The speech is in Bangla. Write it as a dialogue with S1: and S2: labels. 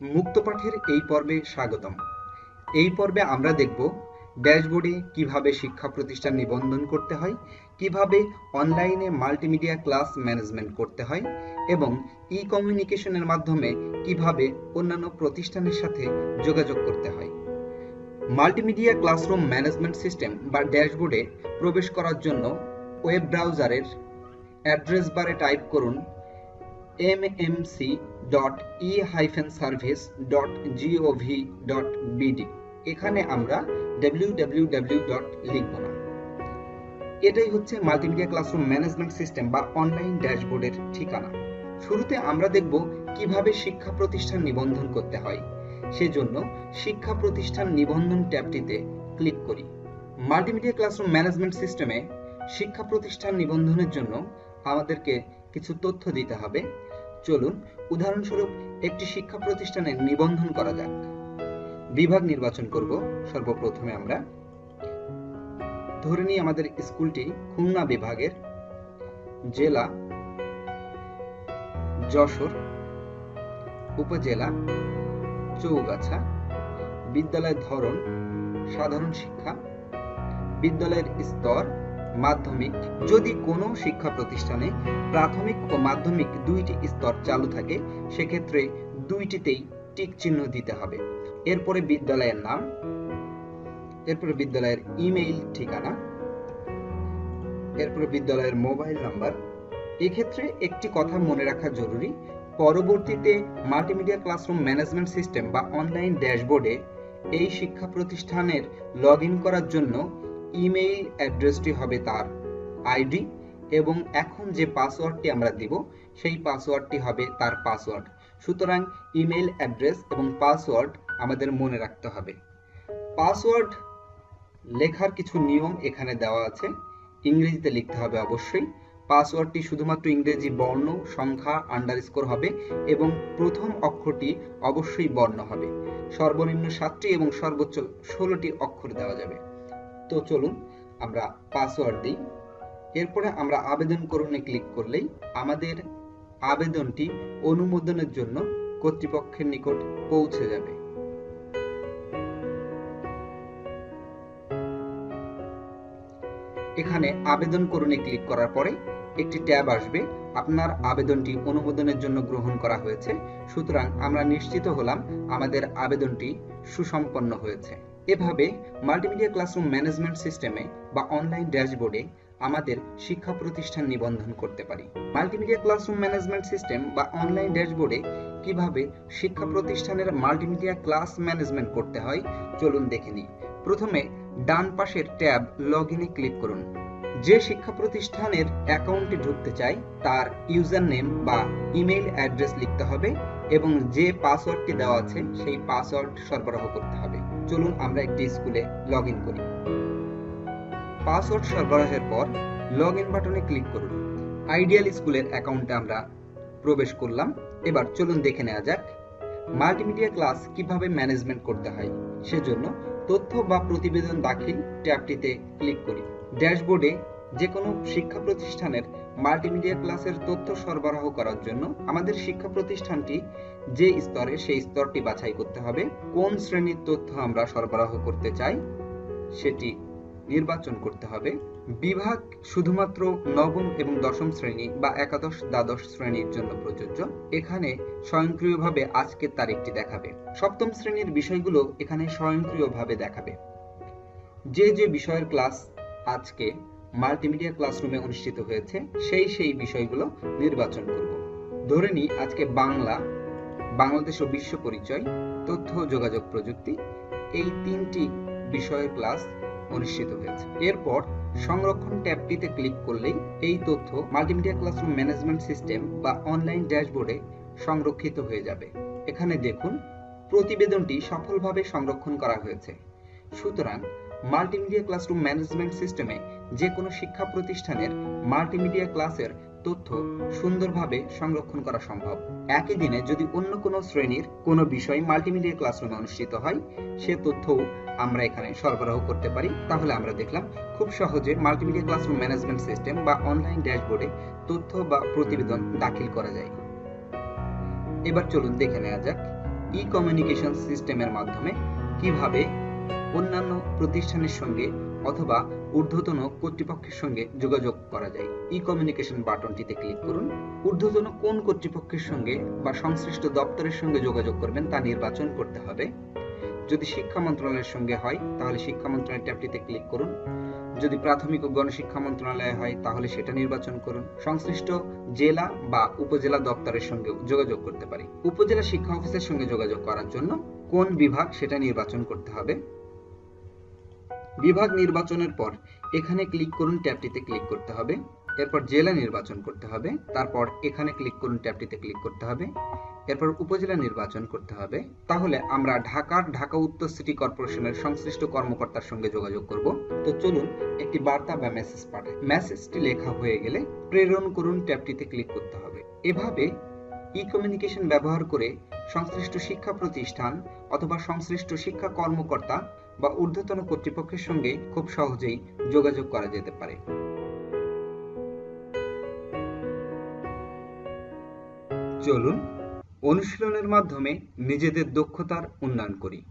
S1: মুক্ত পাঠের এই পর্বে স্বাগতম। এই পর্বে আমরা দেখব ড্যাশবোর্ডে কীভাবে শিক্ষা প্রতিষ্ঠান নিবন্ধন করতে হয়, কীভাবে অনলাইনে মাল্টিমিডিয়া ক্লাস ম্যানেজমেন্ট করতে হয় এবং ই কমিউনিকেশনের মাধ্যমে কীভাবে অন্যান্য প্রতিষ্ঠানের সাথে যোগাযোগ করতে হয়। মাল্টিমিডিয়া ক্লাসরুম ম্যানেজমেন্ট সিস্টেম বা ড্যাশবোর্ডে প্রবেশ করার জন্য ওয়েব ব্রাউজারের অ্যাড্রেস বারে টাইপ করুন mmc.e-service.gov.bd এখানে আমরা www. লিখব না। এটাই হচ্ছে মাল্টিমিডিয়া ক্লাসরুম ম্যানেজমেন্ট সিস্টেম বা অনলাইন ড্যাশবোর্ডের ঠিকানা। শুরুতে আমরা দেখব কীভাবে শিক্ষা প্রতিষ্ঠান নিবন্ধন করতে হয়। সেজন্য শিক্ষা প্রতিষ্ঠান নিবন্ধন ট্যাবটিতে ক্লিক করি। মাল্টিমিডিয়া ক্লাসরুম ম্যানেজমেন্ট সিস্টেমে শিক্ষা প্রতিষ্ঠান নিবন্ধনের জন্য আমাদেরকে কিছু তথ্য দিতে হবে। চলুন, উদাহরণস্বরূপ একটি শিক্ষা প্রতিষ্ঠানের নিবন্ধন করা যাক। বিভাগ নির্বাচন করব, সর্বপ্রথমে আমরা। ধরে নিই আমাদের স্কুলটি খুলনা বিভাগের জেলা যশোর, উপজেলা চৌগাছা, বিদ্যালয়ের ধরন সাধারণ শিক্ষা, বিদ্যালয়ের স্তর মাধ্যমিক, যদি কোনো শিক্ষা প্রতিষ্ঠানে প্রাথমিক ও মাধ্যমিক দুইটি স্তর চালু থাকে, সেক্ষেত্রে দুইটিতেই টিক চিহ্ন দিতে হবে। এরপরে বিদ্যালয়ের নাম, এরপরে বিদ্যালয়ের ইমেইল ঠিকানা, এরপরে বিদ্যালয়ের মোবাইল নাম্বার। এক্ষেত্রে একটি কথা মনে রাখা জরুরি, পরবর্তীতে মাল্টিমিডিয়া ক্লাসরুম ম্যানেজমেন্ট সিস্টেম বা অনলাইন ড্যাশবোর্ডে এই শিক্ষা প্রতিষ্ঠানের লগ করার জন্য ইমেইল অ্যাড্রেসটি হবে তার আইডি এবং এখন যে পাসওয়ার্ডটি আমরা দিব, সেই পাসওয়ার্ডটি হবে তার পাসওয়ার্ড। সুতরাং ইমেইল অ্যাড্রেস এবং পাসওয়ার্ড আমাদের মনে রাখতে হবে। পাসওয়ার্ড লেখার কিছু নিয়ম এখানে দেওয়া আছে। ইংরেজিতে লিখতে হবে অবশ্যই। পাসওয়ার্ডটি শুধুমাত্র ইংরেজি বর্ণ, সংখ্যা, আন্ডারস্কোর হবে এবং প্রথম অক্ষরটি অবশ্যই বর্ণ হবে। সর্বনিম্ন সাতটি এবং সর্বোচ্চ ষোলোটি অক্ষর দেওয়া যাবে। তো চলুন আমরা পাসওয়ার্ড দিই। এরপরে আমরা আবেদন করুনে ক্লিক করলেই আমাদের আবেদনটি অনুমোদনের জন্য কর্তৃপক্ষের নিকট পৌঁছে যাবে। এখানে আবেদন করুনে ক্লিক করার পরে একটি ট্যাব আসবে, আপনার আবেদনটি অনুমোদনের জন্য গ্রহণ করা হয়েছে। সুতরাং আমরা নিশ্চিত হলাম আমাদের আবেদনটি সুসম্পন্ন হয়েছে। এভাবে মাল্টিমিডিয়া ক্লাসরুম ম্যানেজমেন্ট সিস্টেমে বা অনলাইন ড্যাশবোর্ডে আমাদের শিক্ষা প্রতিষ্ঠান নিবন্ধন করতে পারি। মাল্টিমিডিয়া ক্লাসরুম ম্যানেজমেন্ট সিস্টেম বা অনলাইন ড্যাশবোর্ডে কীভাবে শিক্ষা প্রতিষ্ঠানের মাল্টিমিডিয়া ক্লাস ম্যানেজমেন্ট করতে হয়, চলুন দেখে নিই। প্রথমে ডান পাশের ট্যাব লগ ইনে ক্লিক করুন। যে শিক্ষা প্রতিষ্ঠানের অ্যাকাউন্টে ঢুকতে চাই, তার ইউজার নেম বা ইমেইল অ্যাড্রেস লিখতে হবে এবং যে পাসওয়ার্ডটি দেওয়া আছে, সেই পাসওয়ার্ড সরবরাহ করতে হবে। চলুন আমরা একটি স্কুলে লগ করি। পাসওয়ার্ড সরবরাহের পর লগ ইন বাটনে ক্লিক করুন। আইডিয়াল স্কুলের অ্যাকাউন্টে আমরা প্রবেশ করলাম। এবার চলুন দেখে নেওয়া যাক মাল্টিমিডিয়া ক্লাস কীভাবে ম্যানেজমেন্ট করতে হয়। সেজন্য তথ্য বা প্রতিবেদন দাখিল ট্যাবটিতে ক্লিক করি। ড্যাশবোর্ডে যে কোনো শিক্ষা প্রতিষ্ঠানের মাল্টিমিডিয়া ক্লাসের তথ্য সরবরাহ করার জন্য আমাদের শিক্ষা প্রতিষ্ঠানটি যে স্তরে সেই স্তরটি বাছাই করতে হবে, কোন শ্রেণির তথ্য আমরা সরবরাহ করতে চাই সেটি নির্বাচন করতে হবে। বিভাগ শুধুমাত্র নবম এবং দশম শ্রেণি বা একাদশ দ্বাদশ শ্রেণির জন্য প্রযোজ্য। এখানে স্বয়ংক্রিয়ভাবে আজকের তারিখটি দেখাবে। সপ্তম শ্রেণির বিষয়গুলো এখানে স্বয়ংক্রিয়ভাবে দেখাবে। যে যে বিষয়ের ক্লাস আজকে মাল্টিমিডিয়া ক্লাসরুমে অনুষ্ঠিত হয়েছে, সেই সেই বিষয়গুলো নির্বাচন করব। ধরে নিই আজকে বাংলা, বাংলাদেশ ও বিশ্ব পরিচয়, তথ্য যোগাযোগ প্রযুক্তি, এই তিনটি বিষয়ের ক্লাস অনুষ্ঠিত হয়েছে। এরপর সংরক্ষণ ট্যাবটিতে ক্লিক করলেই এই তথ্য মাল্টিমিডিয়া ক্লাসরুম ম্যানেজমেন্ট সিস্টেম বা অনলাইন ড্যাশবোর্ডে সংরক্ষিত হয়ে যাবে। এখানে দেখুন, প্রতিবেদনটি সফলভাবে সংরক্ষণ করা হয়েছে। সুতরাং মাল্টিমিডিয়া ক্লাসরুম ম্যানেজমেন্ট সিস্টেমে যে কোনো শিক্ষা প্রতিষ্ঠানের মাল্টিমিডিয়া ক্লাসের তথ্য সুন্দরভাবে সংরক্ষণ করা সম্ভব। একই দিনে যদি অন্য কোনো শ্রেণির কোনো বিষয় মাল্টিমিডিয়া ক্লাসরুমে অনুষ্ঠিত হয়, সে তথ্যও আমরা এখানে সরবরাহ করতে পারি। তাহলে আমরা দেখলাম, খুব সহজে মাল্টিমিডিয়া ক্লাসরুম ম্যানেজমেন্ট সিস্টেম বা অনলাইন ড্যাশবোর্ডে তথ্য বা প্রতিবেদন দাখিল করা যায়। এবার চলুন দেখে নেওয়া যাক ই কমিউনিকেশন সিস্টেমের মাধ্যমে কীভাবে অন্যান্য প্রতিষ্ঠানের সঙ্গে অথবা ঊর্ধ্বতন কর্তৃপক্ষের সঙ্গে যোগাযোগ করা যায়। ই কমিউনিকেশন বাটনটিতে ক্লিক করুন। ঊর্ধ্বতন কোন কর্তৃপক্ষের সঙ্গে বা সংশ্লিষ্ট দপ্তরের সঙ্গে যোগাযোগ করবেন তা নির্বাচন করতে হবে। যদি শিক্ষা মন্ত্রণালয়ের সঙ্গে হয়, তাহলে শিক্ষা মন্ত্রণালয় ট্যাবটিতে ক্লিক করুন। যদি প্রাথমিক ও গণশিক্ষা মন্ত্রণালয় হয়, তাহলে সেটা নির্বাচন করুন। সংশ্লিষ্ট জেলা বা উপজেলা দপ্তরের সঙ্গে যোগাযোগ করতে পারি। উপজেলা শিক্ষা অফিসের সঙ্গে যোগাযোগ করার জন্য কোন বিভাগ সেটা নির্বাচন করতে হবে। বিভাগ নির্বাচনের পর এখানে ক্লিক করুন ট্যাবটিতে ক্লিক করতে হবে। এরপর জেলা নির্বাচন করতে হবে। তারপর এখানে ক্লিক করুন ট্যাবটিতে ক্লিক করতে হবে। এরপর উপজেলা নির্বাচন করতে হবে। তাহলে আমরা ঢাকার ঢাকা উত্তর সিটি কর্পোরেশনের সংশ্লিষ্ট কর্মকর্তার সঙ্গে যোগাযোগ করব। তো চলুন একটি বার্তা বা মেসেজ পাঠাই। মেসেজটি লেখা হয়ে গেলে প্রেরণ করুন ট্যাবটিতে ক্লিক করতে হবে। এভাবে ই কমিউনিকেশন ব্যবহার করে সংশ্লিষ্ট শিক্ষা প্রতিষ্ঠান অথবা সংশ্লিষ্ট শিক্ষা কর্মকর্তা বা ঊর্ধ্বতন কর্তৃপক্ষের সঙ্গে খুব সহজেই যোগাযোগ করা যেতে পারে। চলুন, অনুশীলনের মাধ্যমে নিজেদের দক্ষতার উন্নয়ন করি।